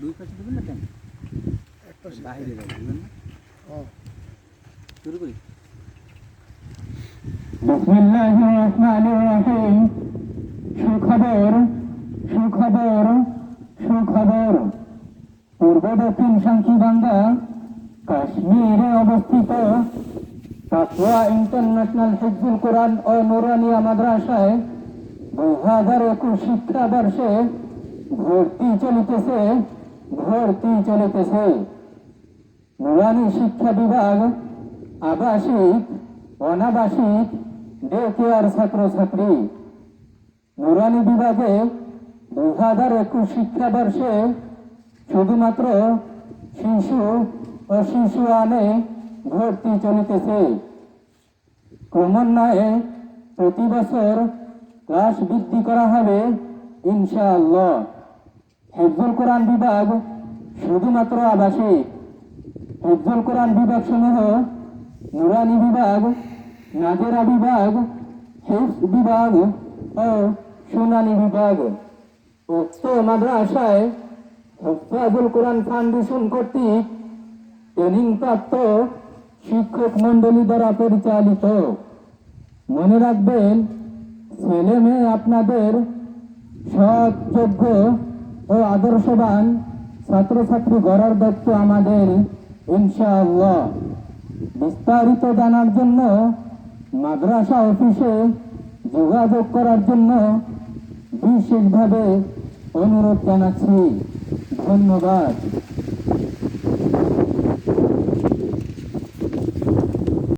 দুই পাশে দেবেন না কেন? যাবে দেবেন না? শুরু করি। বিসমিল্লাহির রহমানির রহিম। সুখবর সুখবর সুখবর। পূর্ব দক্ষিণ সাংখিবাঙ্গা কাশ্মীরে অবস্থিত তাকওয়া ইন্টারন্যাশনাল হিজবুল কোরআন ও নুরানিয়া মাদ্রাসায় দুই হাজার একুশ শিক্ষাবর্ষে ভর্তি চলিতেছে ভর্তি চলিতেছে। নুরানি শিক্ষা বিভাগ, আবাসিক, অনাবাসিক, ডে কেয়ার ছাত্রছাত্রী। নুরানি বিভাগে দুই হাজার একুশ শিক্ষাবর্ষে শুধুমাত্র শিশু ও শিশু আনে ভর্তি চলিতেছে। ক্রমান্বয়ে প্রতি বছর ক্লাস বৃদ্ধি করা হবে, ইনশাআল্লাহ। হেফজুল কোরআন বিভাগ শুধুমাত্র আবাসিক। হেফজুল কোরআন বিভাগ সমূহ নুরানি বিভাগ, নাজেরা বিভাগ, হিফজ বিভাগ ও সুনানি বিভাগ। উক্ত মাদ্রাসায় হেফাজুল কোরআন ফাউন্ডেশন কর্তৃক ট্রেনিং প্রাপ্ত শিক্ষক মণ্ডলী দ্বারা পরিচালিত। মনে রাখবেন ছেলে মেয়ে আপনাদের সৎ যোগ্য ও আদর্শবান ছাত্রছাত্রী গড়ার দায়িত্ব আমাদের, ইনশাআল্লাহ। বিস্তারিত জানার জন্য, মাদ্রাসা অফিসে যোগাযোগ করার জন্য বিশেষভাবে অনুরোধ জানাচ্ছি। ধন্যবাদ।